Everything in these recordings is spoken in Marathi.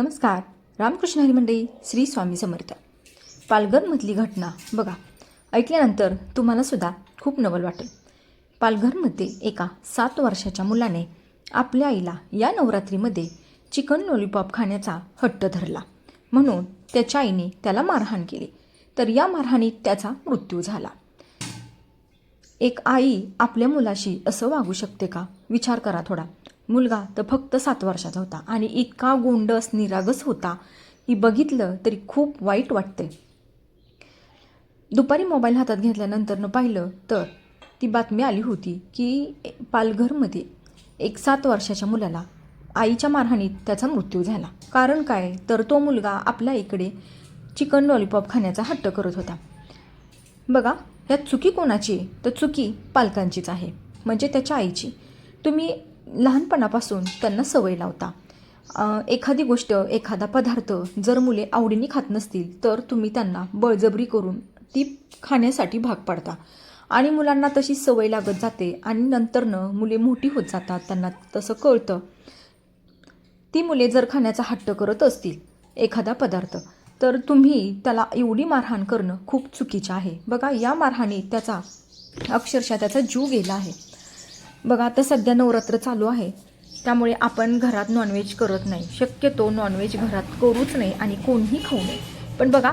नमस्कार. रामकृष्ण हरी मंडळी श्री स्वामी समर्थ. पालघरमधली घटना बघा. ऐकल्यानंतर तुम्हाला सुद्धा खूप नवल वाटेल. पालघरमध्ये एका सात वर्षाच्या मुलाने आपल्या आईला या नवरात्रीमध्ये चिकन लॉलीपॉप खाण्याचा हट्ट धरला. म्हणून त्याच्या आईने त्याला मारहाण केली. तर या मारहाणीत त्याचा मृत्यू झाला. एक आई आपल्या मुलाशी असं वागू शकते का? विचार करा थोडा. मुलगा तर फक्त सात वर्षाचा होता आणि इतका गोंडस निरागस होता. ही बघितलं तरी खूप वाईट वाटते दुपारी मोबाईल हातात घेतल्यानंतरनं पाहिलं तर ती बातमी आली होती की पालघरमध्ये एक सात वर्षाच्या मुलाला आईच्या मारहाणीत त्याचा मृत्यू झाला. कारण काय? तर तो मुलगा आपल्या इकडे चिकन लॉलीपॉप खाण्याचा हट्ट करत होता. बघा यात चुकी कोणाची? आहे तर चुकी पालकांचीच आहे. म्हणजे त्याच्या आईची. तुम्ही लहानपणापासून त्यांना सवय लावता. एखादी गोष्ट एखादा पदार्थ जर मुले आवडीने खात नसतील तर तुम्ही त्यांना बळजबरी करून ती खाण्यासाठी भाग पाडता. आणि मुलांना तशी सवय लागत जाते आणि नंतरनं मुले मोठी होत जातात त्यांना तसं कळतं. ती मुले जर खाण्याचा हट्ट करत असतील एखादा पदार्थ तर तुम्ही त्याला एवढी मारहाण करणं खूप चुकीचं आहे. बघा या मारहाणीत त्याचा अक्षरशः त्याचा जीव गेला आहे. बघा आता सध्या नवरात्र चालू आहे. त्यामुळे आपण घरात नॉनव्हेज करत नाही. शक्यतो नॉनव्हेज घरात करूच नाही आणि कोणीही खाऊ नये. पण बघा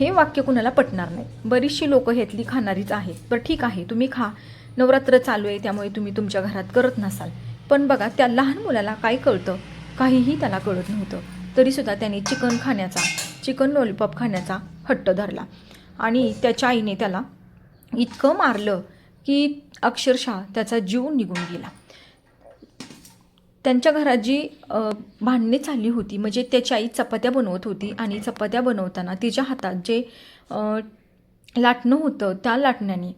हे वाक्य कुणाला पटणार नाही. बरीचशी लोकं ह्यातली खाणारीच आहेत. तर ठीक आहे तुम्ही खा. नवरात्र चालू आहे त्यामुळे तुम्ही तुमच्या घरात करत नसाल. पण बघा त्या लहान मुलाला काय कळतं? काहीही त्याला कळत नव्हतं. तरीसुद्धा त्याने चिकन खाण्याचा चिकन लॉलीपॉप खाण्याचा हट्ट धरला. आणि त्याच्या आईने त्याला इतकं मारलं की अक्षरशः त्याचा जीव निघून गेला. त्यांच्या घरात जी भांडणे चालली होती म्हणजे त्याची आई चपात्या बनवत होती आणि चपात्या बनवताना तिच्या हातात जे लाटणं होतं त्या लाटण्याने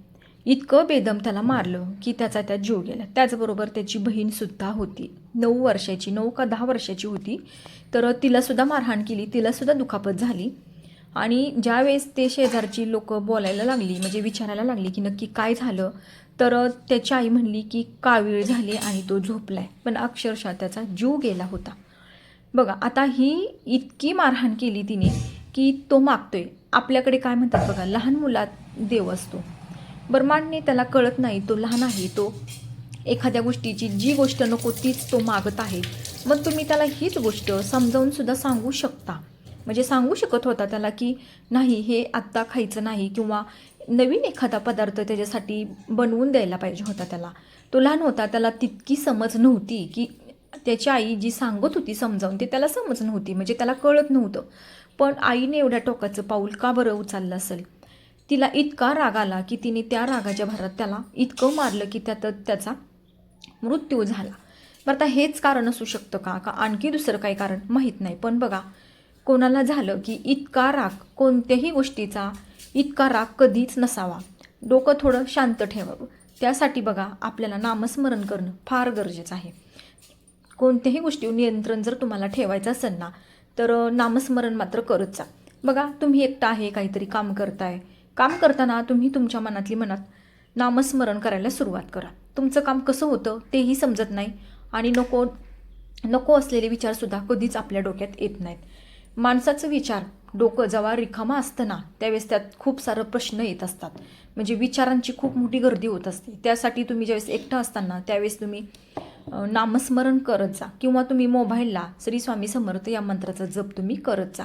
इतकं बेदम त्याला मारलं की त्याचा त्यात जीव गेला. त्याचबरोबर त्याची बहीणसुद्धा होती. नऊ वर्षाची नऊ का दहा वर्षाची होती. तर तिलासुद्धा मारहाण केली तिलासुद्धा दुखापत झाली. आणि ज्यावेळेस ते शेजारची लोक बोलायला लागली म्हणजे विचारायला लागली की नक्की काय झालं तर त्याची आई म्हणली की कावीळ झाली आणि तो झोपलाय. पण अक्षरशः त्याचा जीव गेला होता. बघा आता ही इतकी मारहाण केली तिने की तो मागतोय. आपल्याकडे काय म्हणतात बघा लहान मुलात देव असतो. बरं त्याला कळत नाही तो लहान आहे तो एखाद्या गोष्टीची जी गोष्ट नको तीच तो मागत आहे. मग तुम्ही त्याला हीच गोष्ट समजावून सुद्धा सांगू शकता. म्हणजे सांगू शकत होता त्याला की नाही हे आत्ता खायचं नाही किंवा नवीन एखादा पदार्थ त्याच्यासाठी बनवून द्यायला पाहिजे होता त्याला. तो लहान होता त्याला तितकी समज नव्हती की त्याची आई जी सांगत होती समजावून ते त्याला समज नव्हती म्हणजे त्याला कळत नव्हतं. पण आईने एवढ्या टोकाचं पाऊल का बरं उचललं असेल? तिला इतका राग आला की तिने त्या रागाच्या भरात त्याला इतकं मारलं की त्यात त्याचा मृत्यू झाला. बरं आता हेच कारण असू शकतं का? का आणखी दुसरं काही कारण माहीत नाही? पण बघा कोणाला झालं की इतका राग कोणत्याही गोष्टीचा इतका राग कधीच नसावा. डोकं थोडं शांत ठेवावं. त्यासाठी बघा आपल्याला नामस्मरण करणं फार गरजेचं आहे. कोणत्याही गोष्टीवर नियंत्रण जर तुम्हाला ठेवायचं असेल ना तर नामस्मरण मात्र करत जा. बघा तुम्ही एकटा आहे काहीतरी काम करताय. काम करताना तुम्ही तुमच्या मनातली मनात नामस्मरण करायला सुरुवात करा. तुमचं काम कसं होतं तेही समजत नाही आणि नको नको असलेले विचारसुद्धा कधीच आपल्या डोक्यात येत नाहीत. माणसाचं विचार. डोकं जेव्हा रिकामा असतं ना त्यावेळेस त्यात खूप सारं प्रश्न येत असतात. म्हणजे विचारांची खूप मोठी गर्दी होत असते. त्यासाठी तुम्ही ज्यावेळेस एकटं असताना त्यावेळेस तुम्ही नामस्मरण करत जा. किंवा तुम्ही मोबाईलला श्री स्वामी समर्थ या मंत्राचा जप तुम्ही करत जा.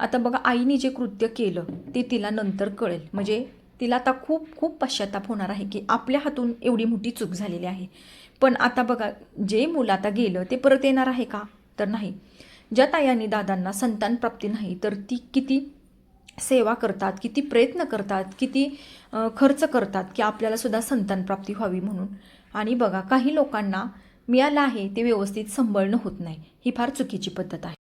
आता बघा आईने जे कृत्य केलं ते तिला नंतर कळेल. म्हणजे तिला आता खूप खूप पश्चाताप होणार आहे की आपल्या हातून एवढी मोठी चूक झालेली आहे. पण आता बघा जे मुलं आता गेलं ते परत येणार आहे का? तर नाही. ज्या तायांनी दादांना संतान प्राप्ती नाही तर ती किती सेवा करतात किती प्रयत्न करतात किती खर्च करतात की आपल्यालासुद्धा संतानप्राप्ती संतान प्राप्ती व्हावी म्हणून. आणि बघा काही लोकांना मिळालं आहे ते व्यवस्थित सांभाळणं होत नाही. ही फार चुकीची पद्धत आहे.